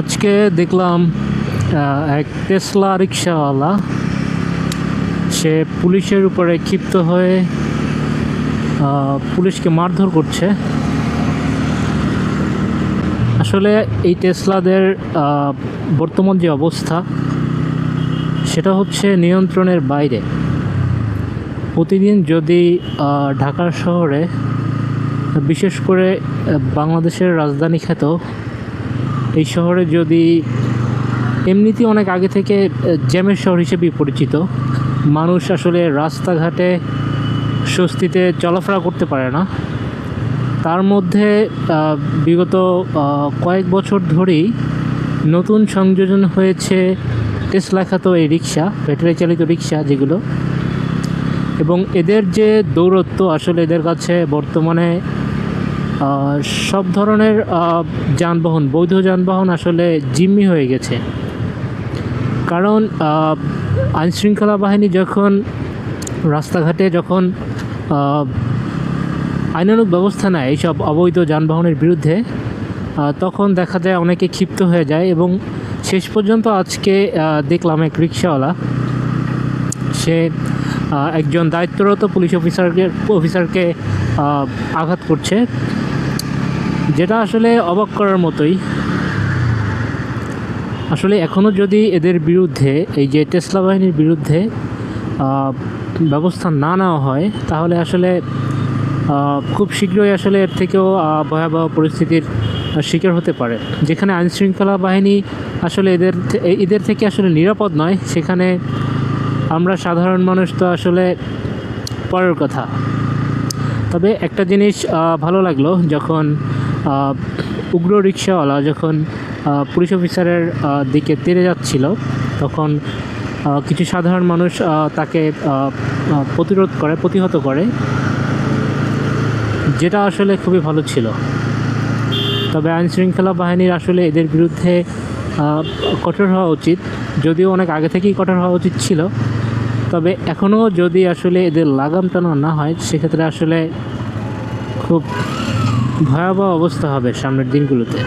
আজকে দেখলাম এক টেসলা রিক্সাওয়ালা সে পুলিশের উপরে ক্ষিপ্ত হয়ে পুলিশকে মারধর করছে। আসলে এই টেসলাদের বর্তমান যে অবস্থা সেটা হচ্ছে নিয়ন্ত্রণের বাইরে। প্রতিদিন যদি আহ, ঢাকা শহরে বিশেষ করে বাংলাদেশের রাজধানী খ্যাত এই শহরে যদি এমনিতেই অনেক আগে থেকে জ্যামের শহর হিসেবেই পরিচিত, মানুষ আসলে রাস্তাঘাটে স্বস্তিতে চলাফেরা করতে পারে না। তার মধ্যে বিগত কয়েক বছর ধরেই নতুন সংযোজন হয়েছে টেসলা খ্যাত এই রিক্সা, ব্যাটারি চালিত রিক্সা যেগুলো। এবং এদের যে দৌরত্ব, আসলে এদের কাছে বর্তমানে সব ধরনের যানবাহন বৈধ যানবাহন আসলে জিম্মি হয়ে গেছে। কারণ আইনশৃঙ্খলা বাহিনী যখন রাস্তাঘাটে যখন আহ, আইনানুগ ব্যবস্থা নেয় এইসব অবৈধ যানবাহনের বিরুদ্ধে তখন দেখা যায় অনেকে ক্ষিপ্ত হয়ে যায় এবং শেষ পর্যন্ত আজকে দেখলাম এক রিক্সাওয়ালা সে একজন দায়িত্বরত পুলিশ অফিসারকে অফিসারকে আঘাত করছে। যেটা আসলে অবাক করার মতোই। আসলে এখনও যদি এদের বিরুদ্ধে, এই যে টেসলা বাহিনীর বিরুদ্ধে ব্যবস্থা না নেওয়া হয়, তাহলে আসলে খুব শীঘ্রই আসলে এর থেকেও ভয়াবহ পরিস্থিতির শিকার হতে পারে। যেখানে আইনশৃঙ্খলা বাহিনী আসলে এদের এদের থেকে আসলে নিরাপদ নয়, সেখানে আমরা সাধারণ মানুষ তো আসলে পরের কথা। তবে একটা জিনিস ভালো লাগল, যখন উগ্র রিক্সাওয়ালা যখন পুলিশ অফিসারের দিকে তেড়ে যাচ্ছিল, তখন কিছু সাধারণ মানুষ তাকে প্রতিরোধ করে, প্রতিহত করে। যেটা আসলে খুবই ভালো ছিল। তবে আইন শৃঙ্খলা বাহিনীর আসলে এদের বিরুদ্ধে কঠোর হওয়া উচিত। যদিও অনেক আগে থেকেই কঠোর হওয়া উচিত ছিল। তবে এখনও যদি আসলে এদের লাগাম টানা না হয়, সেক্ষেত্রে আসলে খুব ভয়াবহ অবস্থা হবে সামনের দিনগুলোতে।